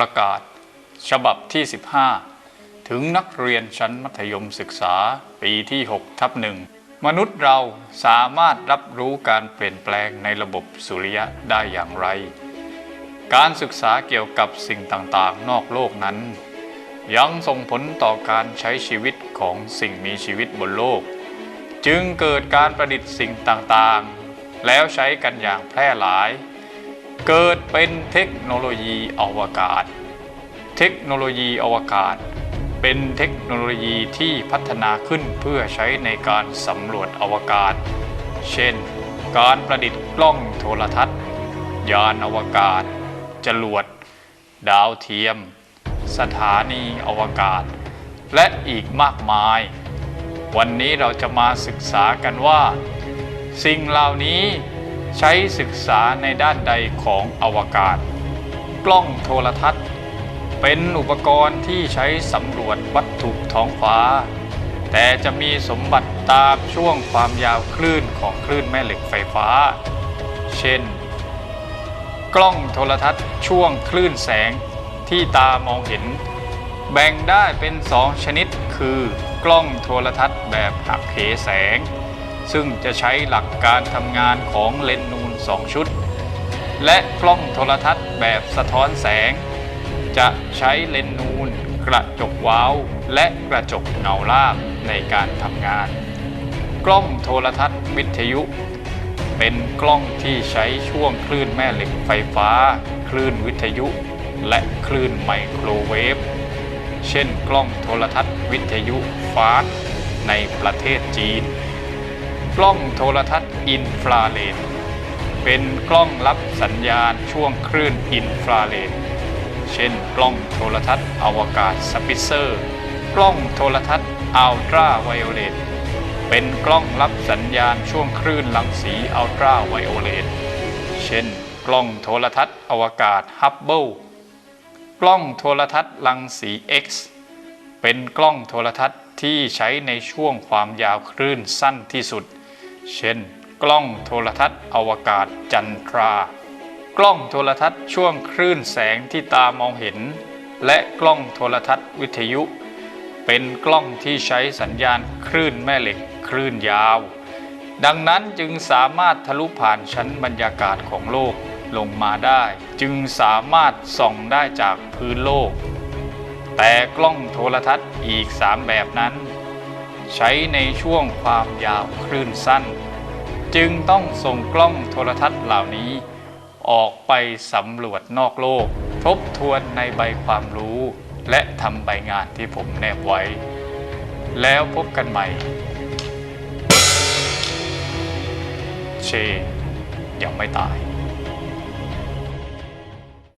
ประกาศ ฉบับที่ 15 ถึงนักเรียนชั้นมัธยมศึกษาปีที่6ทับหนึ่งมนุษย์เราสามารถรับรู้การเปลี่ยนแปลงในระบบสุริยะได้อย่างไร การศึกษาเกี่ยวกับสิ่งต่างๆ นอกโลกนั้น ยังส่งผลต่อการใช้ชีวิตของสิ่งมีชีวิตบนโลก จึงเกิดการประดิษฐ์สิ่งต่างๆ แล้วใช้กันอย่างแพร่หลาย เกิดเป็นเทคโนโลยีอวกาศ เทคโนโลยีอวกาศ เป็นเทคโนโลยีที่พัฒนาขึ้นเพื่อใช้ในการสำรวจอวกาศ เช่น การประดิษฐ์กล้องโทรทัศน์ ยานอวกาศ จรวด ดาวเทียม สถานีอวกาศ และอีกมากมาย วันนี้เราจะมาศึกษากันว่า สิ่งเหล่านี้ ใช้ศึกษาในด้านใดของอวกาศ กล้องโทรทัศน์ เป็นอุปกรณ์ที่ใช้สำรวจวัตถุท้องฟ้า แต่จะมีสมบัติตามช่วงความยาวคลื่นของคลื่นแม่เหล็กไฟฟ้า เช่น กล้องโทรทัศน์ช่วงคลื่นแสงที่ตามองเห็น แบ่งได้เป็นสองชนิดคือกล้องโทรทัศน์แบบหักเหแสง ซึ่งจะใช้หลักการทำงานของเลนส์นูนสองชุด และกล้องโทรทัศน์แบบสะท้อนแสง จะใช้เลนส์นูน กระจกว้าว และกระจกเงาล่างในการทำงาน กล้องโทรทัศน์วิทยุ เป็นกล้องที่ใช้ช่วงคลื่นแม่เหล็กไฟฟ้า คลื่นวิทยุ และคลื่นไมโครเวฟเช่นกล้องโทรทัศน์วิทยุฟาสในประเทศจีน กล้องโทรทัศน์อินฟราเรดเป็นกล้องรับสัญญาณช่วงคลื่นอินฟราเรดเช่น กล้องโทรทัศน์อวกาศสปิเซอร์ กล้องโทรทัศน์อัลตราไวโอเลตเป็นกล้องรับสัญญาณช่วงคลื่นรังสีอัลตราไวโอเลตเช่น กล้องโทรทัศน์อวกาศฮับเบิลกล้องโทรทัศน์รังสี X เป็นกล้องโทรทัศน์ที่ใช้ในช่วงความยาวคลื่นสั้นที่สุด เช่น กล้องโทรทัศน์อวกาศจันทรา กล้องโทรทัศน์ช่วงคลื่นแสงที่ตามองเห็น และกล้องโทรทัศน์วิทยุ เป็นกล้องที่ใช้สัญญาณคลื่นแม่เหล็กคลื่นยาว ดังนั้นจึงสามารถทะลุผ่านชั้นบรรยากาศของโลกลงมาได้ จึงสามารถส่องได้จากพื้นโลก แต่กล้องโทรทัศน์อีก 3 แบบนั้น ใช้ในช่วงความยาวคลื่นสั้น จึงต้องส่งกล้องโทรทัศน์เหล่านี้ ออกไปสำรวจนอกโลก ทบทวนในใบความรู้ และทำใบงานที่ผมแนบไว้ แล้วพบกันใหม่ เชยังไม่ตาย